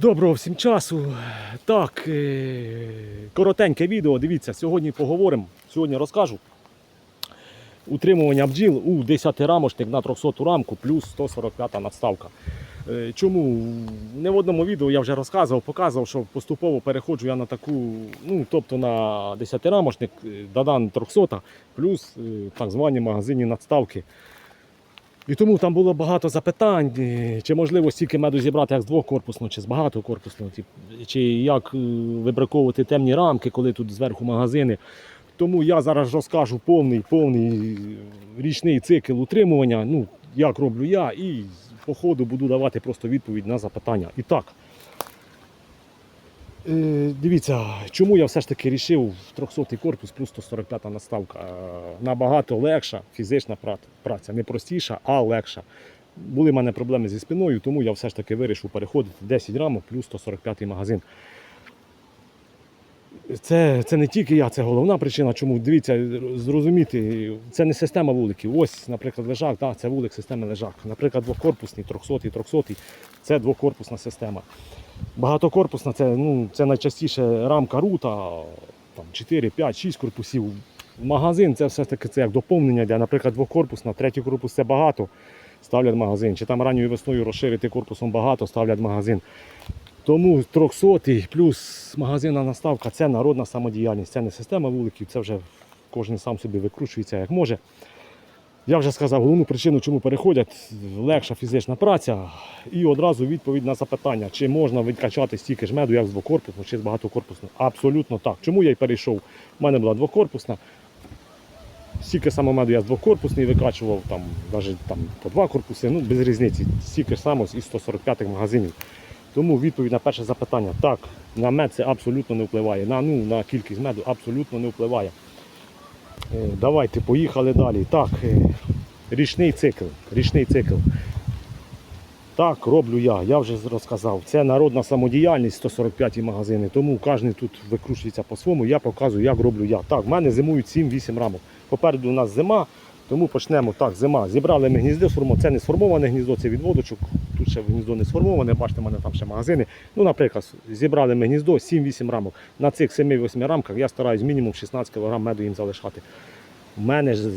Доброго всім часу. Так, е, коротеньке відео. Дивіться, сьогодні поговоримо, сьогодні розкажу. Утримування бджіл у 10 рамочник на 300 рамку плюс 145 надставка. Е, Чому не в одному відео я вже розказував, показував, що поступово переходжу я на таку, ну тобто на 10 рамочник Дадан 300 плюс е, так звані магазинні надставки. І тому там було багато запитань, е, чи можливо стільки меду зібрати як з двокорпусного, чи з багатокорпусного, чи як е, вибраковувати темні рамки, коли тут зверху магазини. Тому я зараз розкажу повний, повний е, річний цикл утримування, ну, як роблю я, і по ходу буду давати просто відповідь на запитання. І так. Е, Дивіться, чому я все ж таки рішив 300 корпус плюс 145 наставка. Е, Набагато легша фізична праця, не простіша, а легша. Були в мене проблеми зі спиною, тому я все ж таки вирішив переходити 10 рамок плюс 145 магазин. Це, це не тільки я, це головна причина, чому дивіться, зрозуміти, це не система вуликів. Ось, наприклад, лежак, да, це вулик системи лежак. Наприклад, двокорпусний, 300 300 це двокорпусна система. Багатокорпусна це, ну, це найчастіше рамка рута, там 4, 5, 6 корпусів. Магазин це все таки це як доповнення, де, наприклад, двокорпусна, третій корпус це багато, ставлять магазин. Чи там ранньою весною розширити корпусом багато, ставлять магазин. Тому 300 плюс магазинна наставка це народна самодіяльність, це не система вуликів, це вже кожен сам собі викручується як може. Я вже сказав головну причину, чому переходять, легша фізична праця. І одразу відповідь на запитання, чи можна відкачати стільки ж меду, як з двокорпусного, чи з багатокорпусного. Абсолютно так. Чому я й перейшов? У мене була двокорпусна. Стільки саме меду я з двокорпусний викачував, там, навіть там, по два корпуси, ну без різниці, стільки ж само із 145 магазинів. Тому відповідь на перше запитання, так, на мед це абсолютно не впливає. На, ну, на кількість меду абсолютно не впливає. Е, Давайте поїхали далі. Так, е, річний цикл. Річний цикл. Так, роблю я, я вже розказав. Це народна самодіяльність 145 магазини, тому кожен тут викручується по-своєму. Я показую, як роблю я. Так, в мене зимують 7-8 рамок. Попереду у нас зима, тому почнемо. Так, зима. Зібрали ми гніздо, це не сформоване гніздо, це відводочок. Тут ще гніздо не сформоване, бачите, в мене там ще магазини. Ну, наприклад, зібрали ми гніздо 7-8 рамок. На цих 7-8 рамках я стараюсь мінімум 16 кг меду їм залишати. У мене ж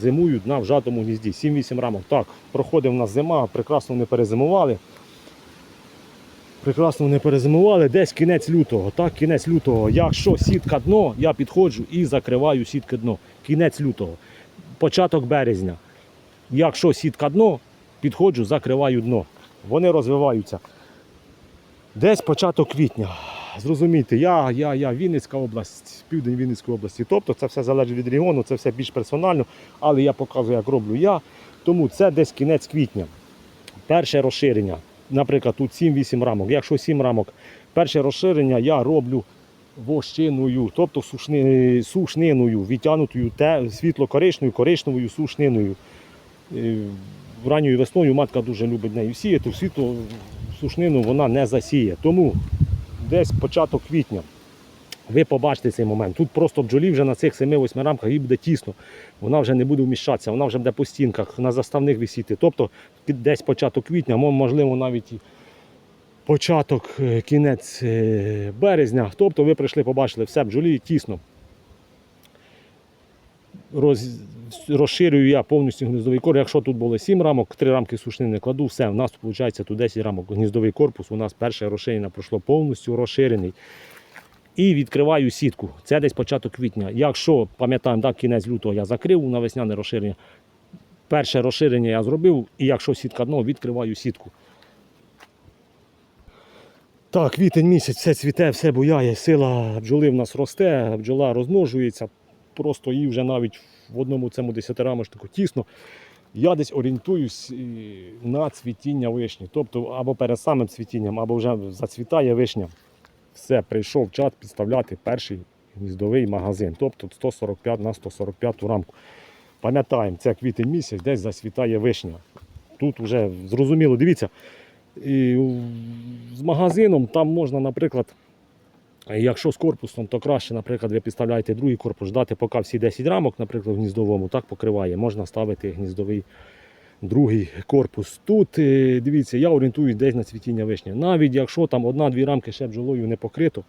зимують на вжатому гнізді 7-8 рамок. Так, проходить у нас зима, прекрасно не перезимували. Прекрасно не перезимували. Десь кінець лютого. Так, кінець лютого. Якщо сітка дно, я підходжу і закриваю сітки дно. Кінець лютого. Початок березня. Якщо сітка дно, підходжу, закриваю дно. Вони розвиваються. Десь початок квітня. Зрозумійте, я, я, я Вінницька область, південь Вінницької області. Тобто це все залежить від регіону, це все більш персонально, але я показую, як роблю я. Тому це десь кінець квітня. Перше розширення. Наприклад, тут 7-8 рамок. Якщо 7 рамок, перше розширення я роблю вощиною, тобто сушни, сушниною, відтягнутою те, світло-коричневою, коричневою сушниною. Ранньою весною матка дуже любить нею сіяти, в світло сушнину вона не засіє. Тому десь початок квітня. Ви побачите цей момент. Тут просто бджолі вже на цих 7-8 рамках їй буде тісно. Вона вже не буде вміщатися, вона вже буде по стінках, на заставних висіти. Тобто десь початок квітня, можливо, навіть початок, е, кінець е, березня. Тобто ви прийшли, побачили все бджолі тісно. Роз... Розширюю я повністю гніздовий корпус. Якщо тут було 7 рамок, 3 рамки сушнини кладу, все, у нас виходить тут 10 рамок. Гніздовий корпус, у нас перше розширення пройшло повністю розширений. І відкриваю сітку. Це десь початок квітня. Якщо пам'ятаємо, так, кінець лютого я закрив на весняне розширення. Перше розширення я зробив, і якщо сітка дно, відкриваю сітку. Так, квітень місяць, все цвіте, все буяє, сила бджоли в нас росте, бджола розмножується, просто їй вже навіть в одному цьому десятирамочнику тісно. Я десь орієнтуюсь на цвітіння вишні. Тобто або перед самим цвітінням, або вже зацвітає вишня. Все, прийшов час підставляти перший гніздовий магазин, тобто 145 на 145 рамку. Пам'ятаємо, це квітень місяць, десь засвітає вишня. Тут вже зрозуміло, дивіться, і з магазином там можна, наприклад, якщо з корпусом, то краще, наприклад, ви підставляєте другий корпус, ждати, поки всі 10 рамок, наприклад, в гніздовому, так покриває. Можна ставити гніздовий другий корпус. Тут, е, дивіться, я орієнтуюсь десь на цвітіння вишні. Навіть якщо там одна-дві рамки ще бджолою не покрито,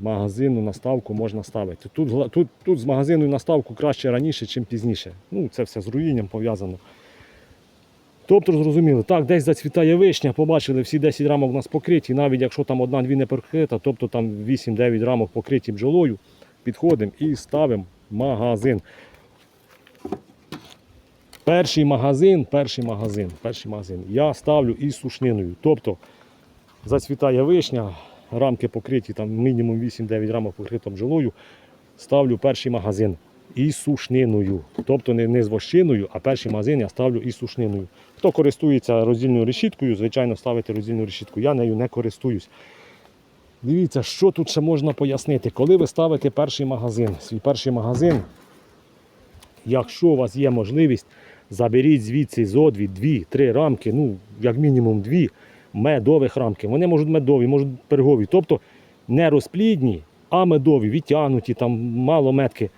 магазинну наставку можна ставити. Тут, тут, тут з магазинною наставку краще раніше, ніж пізніше. Ну, це все з руїнням пов'язано. Тобто, зрозуміли, так, десь зацвітає вишня, побачили, всі 10 рамок у нас покриті, навіть якщо там одна-дві не покрита, тобто там 8-9 рамок покриті бджолою, підходимо і ставимо магазин. Перший магазин, перший магазин, перший магазин. Я ставлю із сушниною. Тобто зацвітає вишня, рамки покриті, там мінімум 8-9 рамок покрито бджолою. Ставлю перший магазин із сушниною. Тобто не, не з вощиною, а перший магазин я ставлю із сушниною. Хто користується роздільною решіткою, звичайно, ставити роздільну решітку. Я нею не користуюсь. Дивіться, що тут ще можна пояснити. Коли ви ставите перший магазин, свій перший магазин, якщо у вас є можливість, заберіть звідси зо дві, дві, три рамки, ну, як мінімум дві медових рамки. Вони можуть медові, можуть пергові. Тобто не розплідні, а медові, відтягнуті, там мало метки.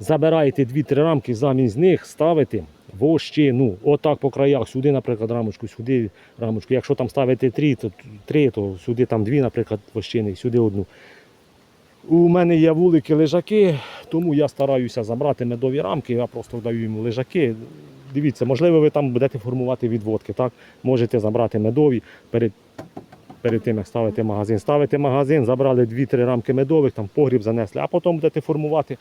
Забираєте дві-три рамки, замість них ставите вощину. Отак по краях. Сюди, наприклад, рамочку, сюди рамочку. Якщо там ставите три, то три, то сюди там дві, наприклад, вощини, сюди одну. У мене є вулики лежаки, тому я стараюся забрати медові рамки, я просто даю йому лежаки. Дивіться, можливо, ви там будете формувати відводки. Так? Можете забрати медові перед, перед тим, як ставити магазин. Ставите магазин, забрали 2-3 рамки медових, там погріб занесли, а потім будете формувати,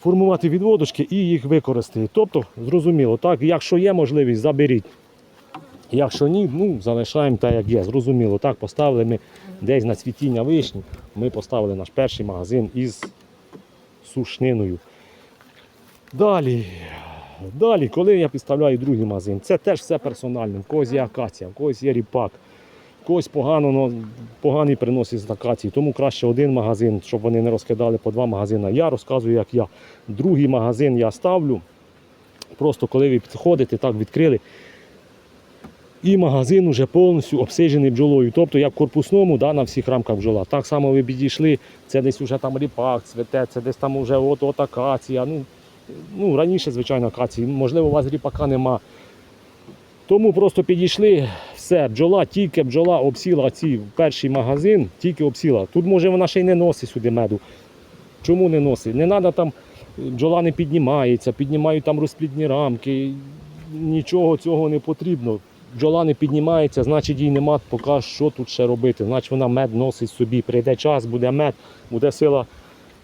формувати відводочки і їх використати. Тобто, зрозуміло, так, якщо є можливість, заберіть. Якщо ні, ну залишаємо так, як є. Зрозуміло, так, поставили ми десь на цвітіння вишні, ми поставили наш перший магазин із сушниною. Далі, далі, коли я підставляю другий магазин, це теж все персонально. В когось є акація, в когось є ріпак, когось погано, но, поганий приносить з акації, тому краще один магазин, щоб вони не розкидали по два магазини. Я розказую, як я. Другий магазин я ставлю. Просто коли ви підходите, так відкрили. І магазин вже повністю обсиджений бджолою. Тобто як в корпусному, да, на всіх рамках бджола. Так само ви підійшли, це десь вже там ріпак цвете, це десь там вже от, от акація. Ну, ну, раніше, звичайно, акації. Можливо, у вас ріпака нема. Тому просто підійшли, все, бджола, тільки бджола обсіла ці перший магазин, тільки обсіла. Тут може вона ще й не носить сюди меду. Чому не носить? Не треба там, бджола не піднімається, піднімають там розплідні рамки. Нічого цього не потрібно. Бджола не піднімається, значить їй нема поки що тут ще робити. Значить вона мед носить собі. Прийде час, буде мед, буде сила,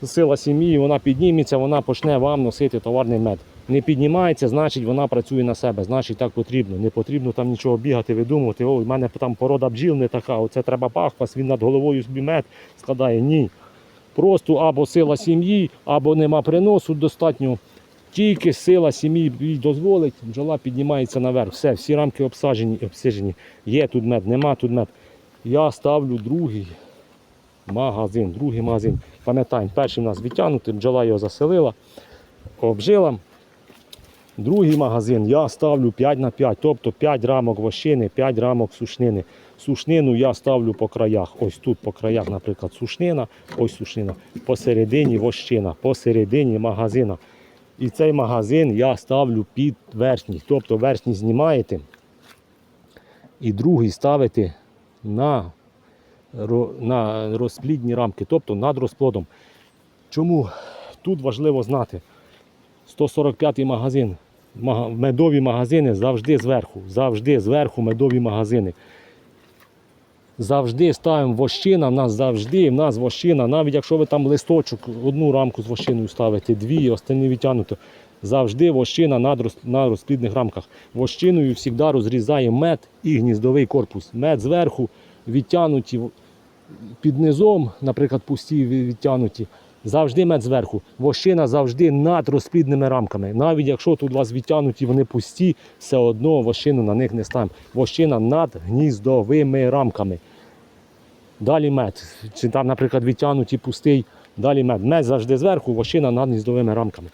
сила сім'ї, вона підніметься, вона почне вам носити товарний мед. Не піднімається, значить вона працює на себе, значить так потрібно. Не потрібно там нічого бігати, видумувати. Ой, в мене там порода бджіл не така, оце треба пахпас, він над головою собі мед складає. Ні. Просто або сила сім'ї, або нема приносу достатньо. Тільки сила сім'ї їй дозволить, бджола піднімається наверх. Все, всі рамки обсаджені, обсижені. Є тут мед, нема тут мед. Я ставлю другий магазин. Другий магазин. Пам'ятаємо, перший у нас відтягнутий, бджола його заселила, обжила. Другий магазин я ставлю 5 на 5, тобто 5 рамок вощини, 5 рамок сушнини. Сушнину я ставлю по краях. Ось тут по краях, наприклад, сушнина, ось сушнина. Посередині вощина, посередині магазина. І цей магазин я ставлю під верхній. Тобто верхній знімаєте і другий ставите на, на розплідні рамки, тобто над розплодом. Чому тут важливо знати? 145 магазин. Медові магазини завжди зверху. Завжди зверху медові магазини. Завжди ставимо вощина, в нас завжди, в нас вощина, навіть якщо ви там листочок, одну рамку з вощиною ставите, дві, останні відтягнуто, завжди вощина на, роз- на розплідних рамках. Вощиною завжди розрізає мед і гніздовий корпус. Мед зверху відтягнуті під низом, наприклад, пусті ві- відтягнуті. Завжди мед зверху. Вощина завжди над розплідними рамками. Навіть якщо тут у вас відтягнуті, вони пусті, все одно вощину на них не ставимо. Вощина над гніздовими рамками. Далі мед. Чи там, наприклад, відтягнуті пустий, далі мед. Мед завжди зверху, вощина над гніздовими рамками.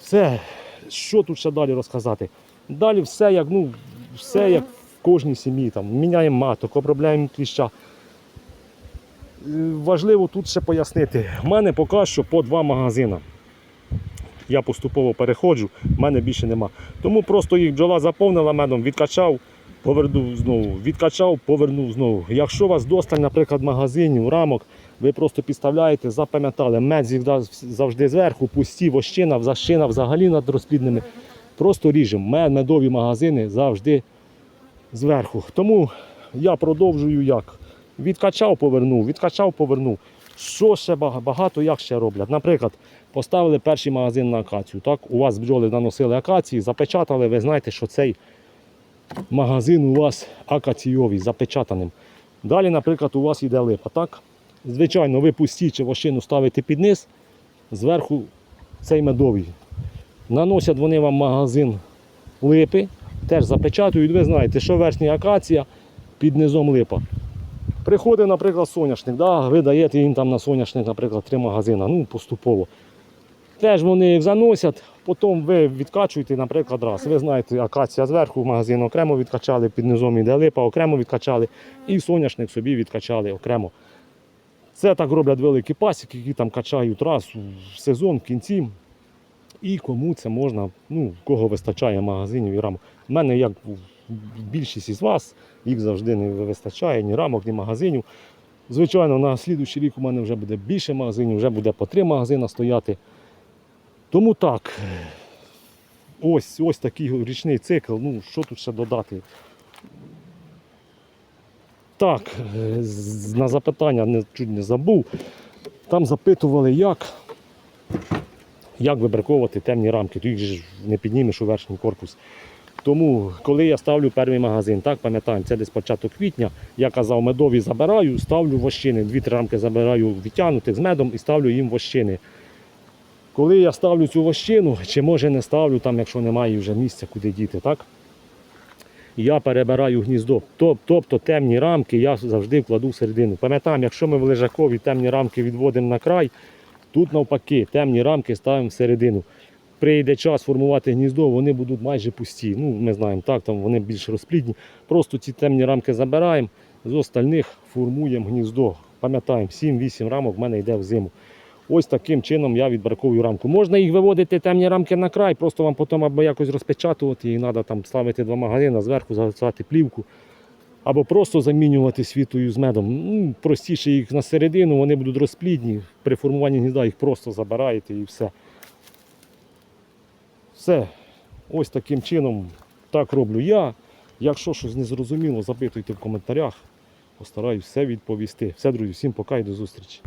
Все, що тут ще далі розказати? Далі все як, ну, все як в кожній сім'ї. Там, міняємо маток, обробляємо кліща. Е, Важливо тут ще пояснити. В мене поки що по два магазини. Я поступово переходжу, в мене більше нема. Тому просто їх бджола заповнила медом, відкачав, повернув знову, відкачав, повернув знову. Якщо у вас досталь, наприклад, магазинів, рамок, ви просто підставляєте, запам'ятали, мед завжди- зверху, пусті, вощина, защина взагалі над розплідними. Просто ріжемо. Мед, медові магазини завжди зверху. Тому я продовжую як. Відкачав, повернув, відкачав, повернув. Що ще багато, як ще роблять? Наприклад, поставили перший магазин на акацію. Так? У вас бджоли наносили акації, запечатали, ви знаєте, що цей магазин у вас акаційовий, запечатаним. Далі, наприклад, у вас йде липа. Так? Звичайно, ви пусті чи вощину ставите під низ, зверху цей медовий. Наносять вони вам магазин липи, теж запечатують. Ви знаєте, що верхня акація під низом липа. Приходить, наприклад, соняшник, да? ви даєте їм там на соняшник, наприклад, три магазини, ну поступово. Теж вони їх заносять, потім ви відкачуєте, наприклад, раз. Ви знаєте, акація зверху, в магазин окремо відкачали, під низом іде липа, окремо відкачали, і соняшник собі відкачали окремо. Це так роблять великі пасіки, які там качають раз в сезон, в кінці. І кому це можна, ну, кого вистачає магазинів і рамок. У мене, як більшість із вас, їх завжди не вистачає ні рамок, ні магазинів. Звичайно, на слідуючий рік у мене вже буде більше магазинів, вже буде по три магазини стояти. Тому так, ось, ось такий річний цикл. Ну, що тут ще додати? Так, на запитання не, чуть не забув. Там запитували, як, як вибраковувати темні рамки. Ти їх ж не піднімеш у верхній корпус. Тому, коли я ставлю перший магазин, так пам'ятаємо, це десь початок квітня, я казав, медові забираю, ставлю вощини, дві-три рамки забираю відтягнутих з медом і ставлю їм вощини. Коли я ставлю цю вощину, чи може не ставлю, там, якщо немає вже місця, куди діти, так? Я перебираю гніздо. Тобто темні рамки я завжди вкладу всередину. Пам'ятаємо, якщо ми в лежакові темні рамки відводимо на край, тут навпаки темні рамки ставимо всередину. Прийде час формувати гніздо, вони будуть майже пусті. Ну, ми знаємо, так, там вони більш розплідні. Просто ці темні рамки забираємо, з остальних формуємо гніздо. Пам'ятаємо, 7-8 рамок в мене йде в зиму. Ось таким чином я відбраковую рамку. Можна їх виводити темні рамки на край, просто вам потім або якось розпечатувати, і треба там ставити два магазини, зверху загортати плівку. Або просто замінювати світою з медом. Ну, простіше їх на середину, вони будуть розплідні. При формуванні гнізда їх просто забираєте і все. Все. Ось таким чином так роблю я. Якщо щось не зрозуміло, запитуйте в коментарях. Постараюсь все відповісти. Все, друзі, всім пока і до зустрічі.